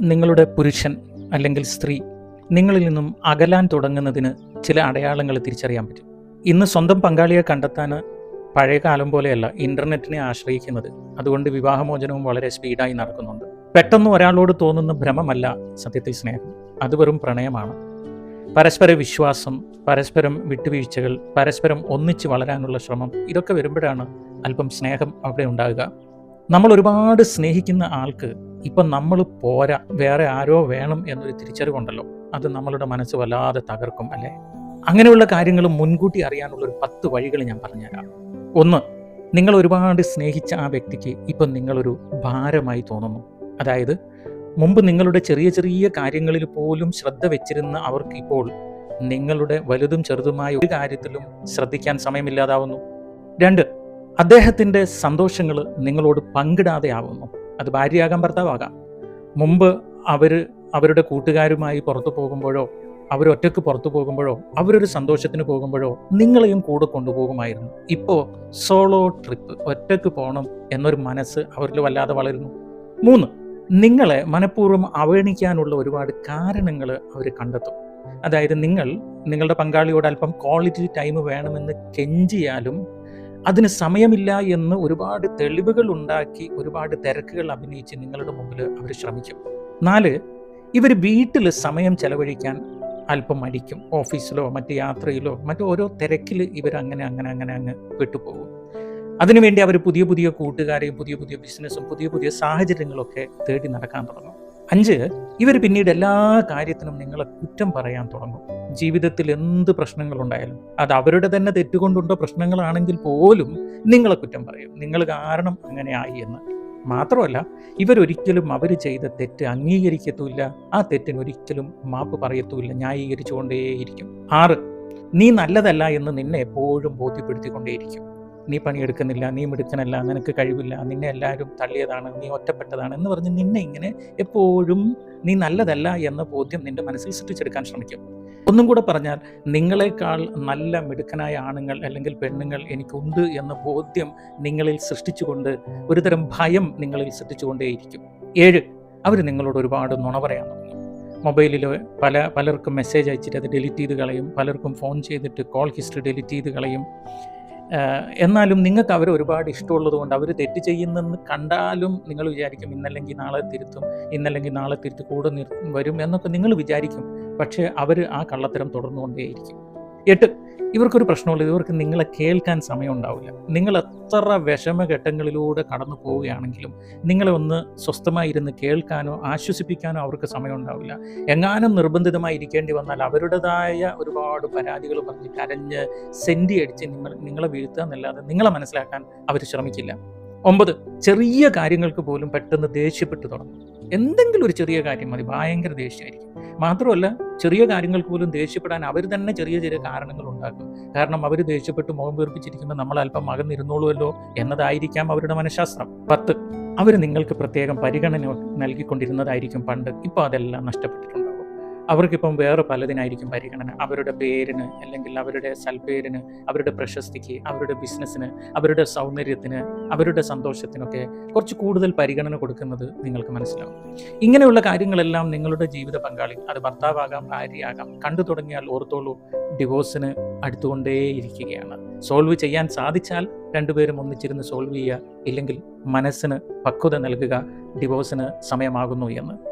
നിങ്ങളുടെ പുരുഷൻ അല്ലെങ്കിൽ സ്ത്രീ നിങ്ങളിൽ നിന്നും അകലാൻ തുടങ്ങുന്നതിന് ചില അടയാളങ്ങൾ തിരിച്ചറിയാൻ പറ്റും. ഇന്ന് സ്വന്തം പങ്കാളിയെ കണ്ടെത്താൻ പഴയ കാലം പോലെയല്ല ഇന്റർനെറ്റിനെ ആശ്രയിക്കുന്നത്. അതുകൊണ്ട് വിവാഹമോചനവും വളരെ സ്പീഡായി നടക്കുന്നുണ്ട്. പെട്ടെന്ന് ഒരാളോട് തോന്നുന്ന ഭ്രമമല്ല സത്യത്തിൽ സ്നേഹം. അത് വെറും പ്രണയമാണ്. പരസ്പര വിശ്വാസം പരസ്പരം വിട്ടുവീഴ്ചകൾ പരസ്പരം ഒന്നിച്ച് വളരാനുള്ള ശ്രമം ഇതൊക്കെ വരുമ്പോഴാണ് അല്പം സ്നേഹം അവിടെ ഉണ്ടാകുക. നമ്മൾ ഒരുപാട് സ്നേഹിക്കുന്ന ആൾക്ക് ഇപ്പം നമ്മൾ പോരാ വേറെ ആരോ വേണം എന്നൊരു തിരിച്ചറിവുണ്ടല്ലോ അത് നമ്മളുടെ മനസ്സ് വല്ലാതെ തകർക്കും അല്ലേ? അങ്ങനെയുള്ള കാര്യങ്ങൾ മുൻകൂട്ടി അറിയാനുള്ള ഒരു പത്ത് വഴികൾ ഞാൻ പറഞ്ഞുതരാം. ഒന്ന് നിങ്ങൾ ഒരുപാട് സ്നേഹിച്ച ആ വ്യക്തിക്ക് ഇപ്പം നിങ്ങളൊരു ഭാരമായി തോന്നുന്നു. അതായത് മുമ്പ് നിങ്ങളുടെ ചെറിയ ചെറിയ കാര്യങ്ങളിൽ പോലും ശ്രദ്ധ വെച്ചിരുന്ന അവർക്ക് ഇപ്പോൾ നിങ്ങളുടെ വലുതും ചെറുതുമായ ഒരു കാര്യത്തിലും ശ്രദ്ധിക്കാൻ സമയമില്ലാതാവുന്നു. രണ്ട് അദ്ദേഹത്തിന്റെ സന്തോഷങ്ങൾ നിങ്ങളോട് പങ്കിടാതെ ആവുന്നു അത് ഭാര്യയാകാം ഭർത്താവാകാം. മുമ്പ് അവർ അവരുടെ കൂട്ടുകാരുമായി പുറത്തു പോകുമ്പോഴോ അവരൊറ്റക്ക് പുറത്തു പോകുമ്പോഴോ അവരൊരു സന്തോഷത്തിന് പോകുമ്പോഴോ നിങ്ങളെയും കൂടെ കൊണ്ടുപോകുമായിരുന്നു. ഇപ്പോൾ സോളോ ട്രിപ്പ് ഒറ്റയ്ക്ക് പോകണം എന്നൊരു മനസ്സ് അവരിൽ വല്ലാതെ വളരുന്നു. മൂന്ന് നിങ്ങളെ മനഃപൂർവം അവഗണിക്കാനുള്ള ഒരുപാട് കാരണങ്ങൾ അവർ കണ്ടെത്തും. അതായത് നിങ്ങൾ നിങ്ങളുടെ പങ്കാളിയോട് അല്പം ക്വാളിറ്റി ടൈം വേണമെന്ന് കെഞ്ചിയാലും അതിന് സമയമില്ല എന്ന് ഒരുപാട് തെളിവുകൾ ഉണ്ടാക്കി ഒരുപാട് തിരക്കുകൾ അഭിനയിച്ച് നിങ്ങളുടെ മുമ്പിൽ അവർ ശ്രമിക്കും. നാല് ഇവർ വീട്ടിൽ സമയം ചെലവഴിക്കാൻ അല്പം മടിക്കും. ഓഫീസിലോ മറ്റ് യാത്രയിലോ മറ്റു ഓരോ തിരക്കിൽ ഇവർ അങ്ങനെ അങ്ങനെ അങ്ങനെ അങ്ങ് വിട്ടുപോകും അതിനുവേണ്ടി അവർ പുതിയ പുതിയ കൂട്ടുകാരെയും പുതിയ പുതിയ ബിസിനസ്സും പുതിയ പുതിയ സാഹചര്യങ്ങളൊക്കെ തേടി നടക്കാൻ തുടങ്ങും. അഞ്ച് ഇവർ പിന്നീട് എല്ലാ കാര്യത്തിനും നിങ്ങളെ കുറ്റം പറയാൻ തുടങ്ങും. ജീവിതത്തിൽ എന്ത് പ്രശ്നങ്ങളുണ്ടായാലും അത് അവരുടെ തന്നെ തെറ്റുകൊണ്ടുണ്ടോ പ്രശ്നങ്ങളാണെങ്കിൽ പോലും നിങ്ങളെ കുറ്റം പറയും. നിങ്ങൾ കാരണം അങ്ങനെ ആയി എന്ന്. മാത്രമല്ല ഇവരൊരിക്കലും അവർ ചെയ്ത തെറ്റ് അംഗീകരിക്കത്തുമില്ല. ആ തെറ്റിന് ഒരിക്കലും മാപ്പ് പറയത്തുമില്ല. ന്യായീകരിച്ചുകൊണ്ടേയിരിക്കും. ആറ് നീ നല്ലതല്ല എന്ന് നിന്നെ എപ്പോഴും ബോധ്യപ്പെടുത്തിക്കൊണ്ടേയിരിക്കും. നീ പണിയെടുക്കുന്നില്ല നീ മിടുക്കനല്ല നിനക്ക് കഴിവില്ല നിന്നെ എല്ലാവരും തള്ളിയതാണ് നീ ഒറ്റപ്പെട്ടതാണ് എന്ന് പറഞ്ഞ് നിന്നെ ഇങ്ങനെ എപ്പോഴും നീ നല്ലതല്ല എന്ന ബോധ്യം നിന്റെ മനസ്സിൽ സൃഷ്ടിച്ചെടുക്കാൻ ശ്രമിക്കും. ഒന്നും കൂടെ പറഞ്ഞാൽ നിങ്ങളെക്കാൾ നല്ല മിടുക്കനായ ആണുങ്ങൾ അല്ലെങ്കിൽ പെണ്ണുങ്ങൾ എനിക്കുണ്ട് എന്ന ബോധ്യം നിങ്ങളിൽ സൃഷ്ടിച്ചുകൊണ്ട് ഒരുതരം ഭയം നിങ്ങളിൽ സൃഷ്ടിച്ചുകൊണ്ടേയിരിക്കും. ഏഴ് അവർ നിങ്ങളോട് ഒരുപാട് നുണ പറയാൻ തുടങ്ങും. മൊബൈലിൽ പല പലർക്കും മെസ്സേജ് അയച്ചിട്ട് അത് ഡിലീറ്റ് ചെയ്ത് കളയും പലർക്കും ഫോൺ ചെയ്തിട്ട് കോൾ ഹിസ്റ്ററി ഡിലീറ്റ് ചെയ്ത് കളയും. എന്നാലും നിങ്ങൾക്ക് അവർ ഒരുപാട് ഇഷ്ടമുള്ളത് കൊണ്ട് അവർ തെറ്റ് ചെയ്യുന്നെന്ന് കണ്ടാലും നിങ്ങൾ വിചാരിക്കും ഇന്നല്ലെങ്കിൽ നാളെ തിരുത്തും ഇന്നല്ലെങ്കിൽ നാളെ തിരുത്തി കൂടെ വരും എന്നൊക്കെ നിങ്ങൾ വിചാരിക്കും. പക്ഷേ അവർ ആ കള്ളത്തരം തുടർന്നുകൊണ്ടേയിരിക്കും. എട്ട്. ഇവർക്കൊരു പ്രശ്നമുള്ളത് ഇവർക്ക് നിങ്ങളെ കേൾക്കാൻ സമയം ഉണ്ടാവില്ല നിങ്ങൾ എത്ര വിഷമഘട്ടങ്ങളിലൂടെ കടന്നു പോവുകയാണെങ്കിലും നിങ്ങളെ ഒന്ന് സ്വസ്ഥമായിരുന്ന് കേൾക്കാനോ ആശ്വസിപ്പിക്കാനോ അവർക്ക് സമയം ഉണ്ടാവില്ല എങ്ങാനും നിർബന്ധിതമായി ഇരിക്കേണ്ടി വന്നാൽ അവരുടേതായ ഒരുപാട് പരാതികൾ പറഞ്ഞ് കരഞ്ഞ് സെന്റി അടിച്ച് നിങ്ങൾ നിങ്ങളെ വീഴ്ത്തുക എന്നല്ലാതെ നിങ്ങളെ മനസ്സിലാക്കാൻ അവർ ശ്രമിക്കില്ല. ഒമ്പത്. ചെറിയ കാര്യങ്ങൾക്ക് പോലും പെട്ടെന്ന് ദേഷ്യപ്പെട്ടു തുടങ്ങും. എന്തെങ്കിലും ഒരു ചെറിയ കാര്യം മതി ഭയങ്കര ദേഷ്യമായിരിക്കും. മാത്രമല്ല ചെറിയ കാര്യങ്ങൾക്ക് പോലും ദേഷ്യപ്പെടാൻ അവർ തന്നെ ചെറിയ ചെറിയ കാരണങ്ങൾ ഉണ്ടാക്കും. കാരണം അവർ ദേഷ്യപ്പെട്ട് മുഖം വീർപ്പിച്ചിരിക്കുമ്പോൾ നമ്മൾ അല്പം അകന്നിരുന്നോളുമല്ലോ എന്നതായിരിക്കാം അവരുടെ മനഃശാസ്ത്രം. പത്ത് അവർ നിങ്ങൾക്ക് പ്രത്യേകം പരിഗണന നൽകിക്കൊണ്ടിരുന്നതായിരിക്കും പണ്ട്. ഇപ്പോൾ അതെല്ലാം നഷ്ടപ്പെട്ടിട്ടുണ്ടാവും അവർക്കിപ്പം വേറെ പലതിനായിരിക്കും പരിഗണന. അവരുടെ പേരിന് അല്ലെങ്കിൽ അവരുടെ സൽപ്പേരിന് അവരുടെ പ്രശസ്തിക്ക് അവരുടെ ബിസിനസ്സിന് അവരുടെ സൗന്ദര്യത്തിന് അവരുടെ സന്തോഷത്തിനൊക്കെ കുറച്ച് കൂടുതൽ പരിഗണന കൊടുക്കുന്നത് നിങ്ങൾക്ക് മനസ്സിലാവും. ഇങ്ങനെയുള്ള കാര്യങ്ങളെല്ലാം നിങ്ങളുടെ ജീവിത പങ്കാളി അത് ഭർത്താവാകാം ഭാര്യയാകാം കണ്ടു തുടങ്ങിയാൽ ഓർത്തോളൂ ഡിവോഴ്സിന് അടുത്തുകൊണ്ടേയിരിക്കുകയാണ്. സോൾവ് ചെയ്യാൻ സാധിച്ചാൽ രണ്ടുപേരും ഒന്നിച്ചിരുന്ന് സോൾവ് ചെയ്യുക ഇല്ലെങ്കിൽ മനസ്സിന് പക്വത നൽകുക ഡിവോഴ്സിന് സമയമാകുന്നു എന്ന്.